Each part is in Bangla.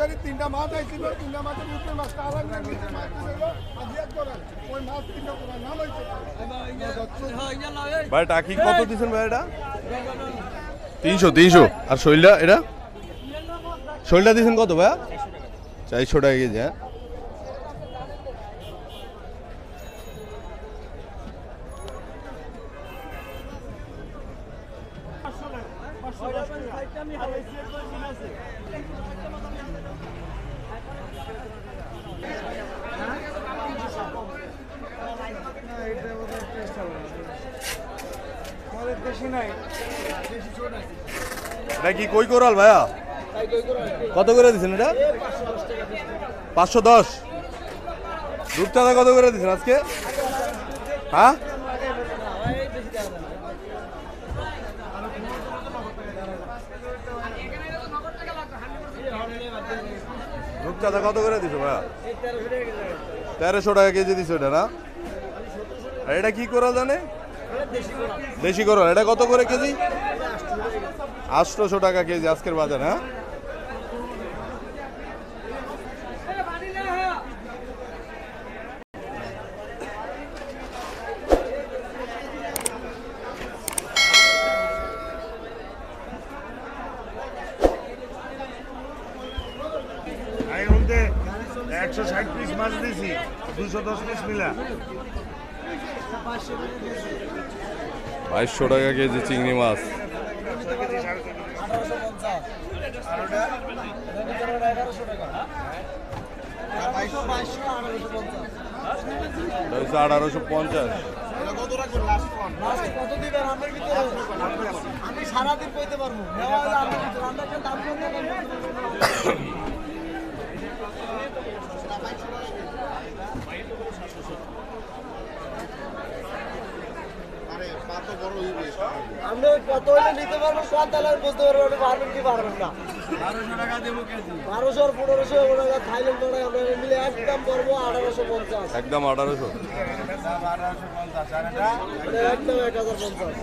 গাড়ি তিনটা মাছ আইছিল তিনটা মাছের উপরে মাছটা আলাদা নিচে মাছ আজিয়াত করেন ওই মাছ তিনটা করার নাম হইছে ভাই টাকি কত দিছেন ভাই এটা তিনশো তিনশো। আর শৈলটা এটা? শৈলটা দিছেন কত ভাইয়া? চারশো টাকা কেজি হ্যাঁ? কি কই কোরাল ভাইয়া? কত করে দিছেন এটা? পাঁচশো দশ। রূপচাঁদা কত করে দিছেন আজকে? হ্যাঁ? রূপচাঁদা কত করে দিছো ভাইয়া তেরোশো টাকা কেজি দিছো এটা না? আর এটা কি করা জানে? দেশি করল। এটা কত করে কেজি? আটশোশো টাকা কেজি আজকের বাজার হ্যাঁ আমি বলতে একশো ষাট পিস মাছ দিয়েছি দুশো দশ পিস মিলা বাইশশো টাকা কেজি চিংড়ি মাছ। আঠারোশো পঞ্চাশ। আমি সারাদিন কইতে পারব। নেওয়া হলে আমি কিন্তু রান্নার দাম কম না কম। আপনি কত হলে নিতে পারব কত তাহলে বুঝতে পারব পারবেন কি পারবেন না বারোশো আর পনেরোশো টাকা থাইল্যান্ড আপনারা মিলে একদম করব আঠারোশো পঞ্চাশ একদম আঠারোশো একদম এক হাজার পঞ্চাশ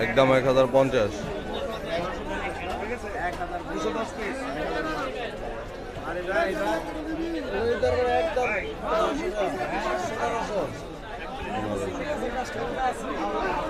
একদম এক হাজার পঞ্চাশ দুশো দশ পিস একদম